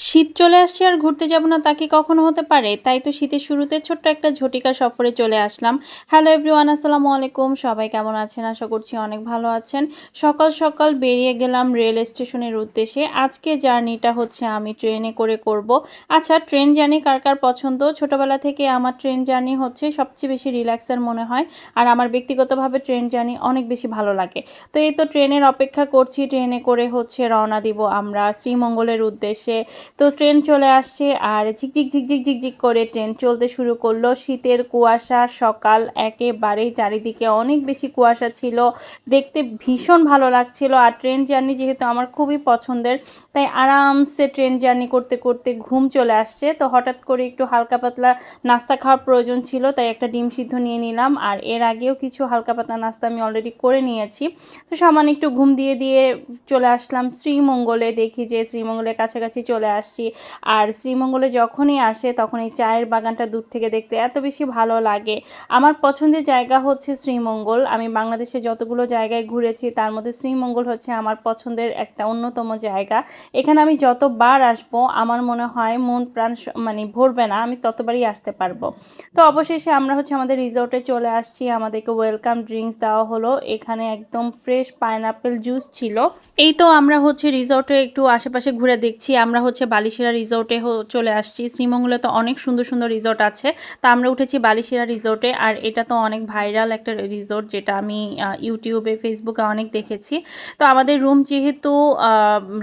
শীত চলে আসছে আর ঘুরতে যাব না, তা কি কখনো হতে পারে? তাই তো শীতের শুরুতে ছোট্ট একটা ঝটিকা সফরে চলে আসলাম। হ্যালো এভরিওয়ান আসসালামু আলাইকুম। সবাই কেমন আছেন? আশা করছি অনেক ভালো আছেন। সকাল সকাল বেরিয়ে গেলাম রেল স্টেশনের উদ্দেশ্যে। আজকে জার্নিটা হচ্ছে আমি ট্রেনে করে করব। আচ্ছা ট্রেন জার্নি কার কার পছন্দ? ছোটবেলা থেকে আমার ট্রেন জার্নি হচ্ছে সবচেয়ে বেশি রিল্যাক্সের মনে হয় আর আমার ব্যক্তিগতভাবে ট্রেন জার্নি অনেক বেশি ভালো লাগে। তো এই তো ট্রেনের অপেক্ষা করছি। ট্রেনে করে হচ্ছে রওনা দিব আমরা শ্রীমঙ্গলের উদ্দেশ্যে। তো ট্রেন চলে আসছে আর ঝিকঝিক ঝিকঝিক ঝিকঝিক করে ট্রেন চলতে শুরু করল। শীতের কুয়াশা, সকাল একেবারেই চারিদিকে অনেক বেশি কুয়াশা ছিল। দেখতে ভীষণ ভালো লাগছিল আর ট্রেন জার্নি যেহেতু আমার খুবই পছন্দের, তাই আরামসে ট্রেন জার্নি করতে করতে ঘুম চলে আসছে। তো হঠাৎ করে একটু হালকা পাতলা নাস্তা খাওয়ার প্রয়োজন ছিল, তাই একটা ডিম সিদ্ধ নিয়ে নিলাম। আর এর আগেও কিছু হালকা পাতলা নাস্তা আমি অলরেডি করে নিয়েছি। তো সামান্য একটু ঘুম দিয়ে দিয়ে চলে আসলাম শ্রীমঙ্গলে। দেখি যে শ্রীমঙ্গলের কাছাকাছি চলে আসছি। আর শ্রীমঙ্গলে যখনই আসে তখন এই চায়ের বাগানটা দূর থেকে দেখতে এত বেশি ভালো লাগে। আমার পছন্দের জায়গা হচ্ছে শ্রীমঙ্গল। আমি বাংলাদেশে যতগুলো জায়গায় ঘুরেছি তার মধ্যে শ্রীমঙ্গল হচ্ছে আমার পছন্দের একটা অন্যতম জায়গা। এখানে আমি যতবার আসব আমার মনে হয় মন প্রাণ মানে ভরবে না, আমি ততবারই আসতে পারব। তো অবশেষে আমরা হচ্ছে আমাদের রিসোর্টে চলে আসছি, আমাদেরকে ওয়েলকাম ড্রিঙ্কস দেওয়া হলো। এখানে একদম ফ্রেশ পাইনাপেল জুস ছিল। এই তো আমরা হচ্ছে রিসোর্টে একটু আশেপাশে ঘুরে দেখছি, আমরা হচ্ছে বালিশিরা রিসোর্টে চলে আসছি। শ্রীমঙ্গলে তো অনেক সুন্দর সুন্দর রিসোর্ট আছে। তা আমরা উঠেছি বালিশিরা রিসোর্টে আর এটা তো অনেক ভাইরাল একটা রিসোর্ট যেটা আমি ইউটিউবে, ফেসবুকে অনেক দেখেছি। তো আমাদের রুম যেহেতু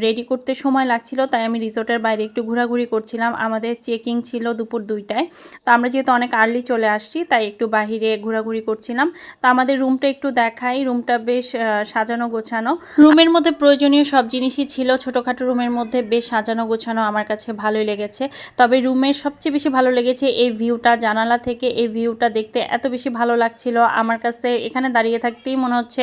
রেডি করতে সময় লাগছিল, তাই আমি রিসোর্টের বাইরে একটু ঘোরাঘুরি করছিলাম। আমাদের চেকিং ছিল দুপুর দুইটায়। তো আমরা যেহেতু অনেক আর্লি চলে আসছি, তাই একটু বাহিরে ঘোরাঘুরি করছিলাম। তো আমাদের রুমটা একটু দেখাই। রুমটা বেশ সাজানো গোছানো। রুমের মধ্যে প্রয়োজনীয় সব জিনিসই ছিল। ছোটোখাটো রুমের মধ্যে বেশ সাজানো গোছানো। আমার কাছে ভালোই লেগেছে। তবে রুমের সবচেয়ে বেশি ভালো লেগেছে এই ভিউটা, জানালা থেকে এই ভিউটা দেখতে এত বেশি ভালো লাগছিল। আমার কাছে এখানে দাঁড়িয়ে থাকতেই মনে হচ্ছে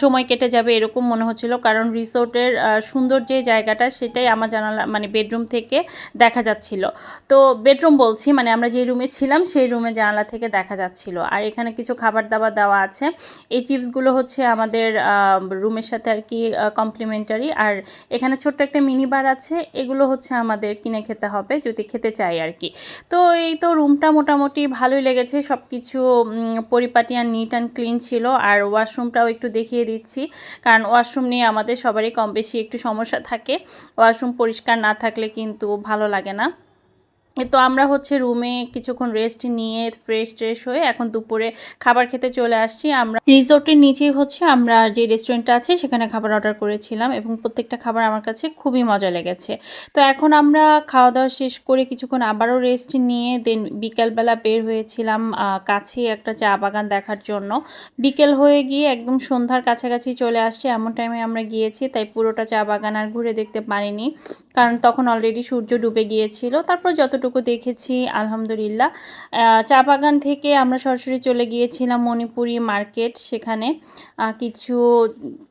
সময় কেটে যাবে এরকম মনে হচ্ছিল। কারণ রিসোর্টের সুন্দর যে জায়গাটা সেটাই আমার জানালা মানে বেডরুম থেকে দেখা যাচ্ছিল। তো বেডরুম বলছি মানে আমরা যে রুমে ছিলাম সেই রুমে জানালা থেকে দেখা যাচ্ছিল। আর এখানে কিছু খাবার দাবার দেওয়া আছে। এই চিপসগুলো হচ্ছে আমাদের রুমের সাথে আর কি কমপ্লিমেন্টারি আর এখানে ছোট্ট একটা মিনি বার আছে। এগুলো হচ্ছে আমাদের কিনে খেতে হবে, যদি খেতে চাই আর কি তো এই তো রুমটা মোটামুটি ভালোই লেগেছে সব কিছু পরিপাটি আর নিট অ্যান্ড ক্লিন ছিল। আর ওয়াশরুমটাও একটু দেখিয়ে দিচ্ছি, কারণ ওয়াশরুম নিয়ে আমাদের সবারই কম বেশি একটু সমস্যা থাকে। ওয়াশরুম পরিষ্কার না থাকলে কিন্তু ভালো লাগে না। তো আমরা হচ্ছে রুমে কিছুক্ষণ রেস্ট নিয়ে ফ্রেশ ট্রেশ হয়ে এখন দুপুরে খাবার খেতে চলে আসছি। আমরা রিসোর্টের নিচেই হচ্ছে আমরা যে রেস্টুরেন্টটা আছে সেখানে খাবার অর্ডার করেছিলাম এবং প্রত্যেকটা খাবার আমার কাছে খুবই মজা লেগেছে। তো এখন আমরা খাওয়া দাওয়া শেষ করে কিছুক্ষণ আবারও রেস্ট নিয়ে দেন বিকেলবেলা বের হয়েছিলাম কাছে একটা চা বাগান দেখার জন্য। বিকেল হয়ে গিয়ে একদম সন্ধ্যার কাছাকাছি চলে আসছে, এমন টাইমে আমরা গিয়েছি, তাই পুরোটা চা বাগান আর ঘুরে দেখতে পারিনি। কারণ তখন অলরেডি সূর্য ডুবে গিয়েছিল, তারপর যতটুকু দেখেছি, আলহামদুলিল্লাহ। চা বাগান থেকে আমরা সরাসরি চলে গিয়েছিলাম মণিপুরি মার্কেট। সেখানে কিছু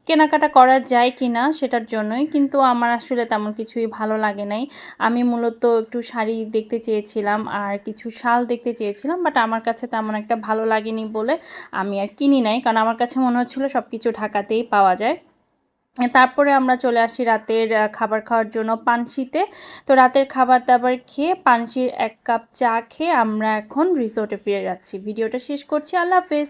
কেনাকাটা করা যায় কি না সেটার জন্যই, কিন্তু আমার আসলে তেমন কিছুই ভালো লাগে নাই। আমি মূলত একটু শাড়ি দেখতে চেয়েছিলাম আর কিছু শাল দেখতে চেয়েছিলাম বাট আমার কাছে তেমন একটা ভালো লাগেনি বলে আমি আর কিনি নাই। কারণ আমার কাছে মনে হচ্ছিল সব কিছু ঢাকাতেই পাওয়া যায়। তারপরে আমরা চলে আসি রাতের খাবার খাওয়ার জন্য পানসিতে। তো রাতের খাবার দাবার খেয়ে পানসির এক কাপ চা খেয়ে আমরা এখন রিসোর্টে ফিরে যাচ্ছি। ভিডিওটা শেষ করছি। আল্লাহ হাফেজ।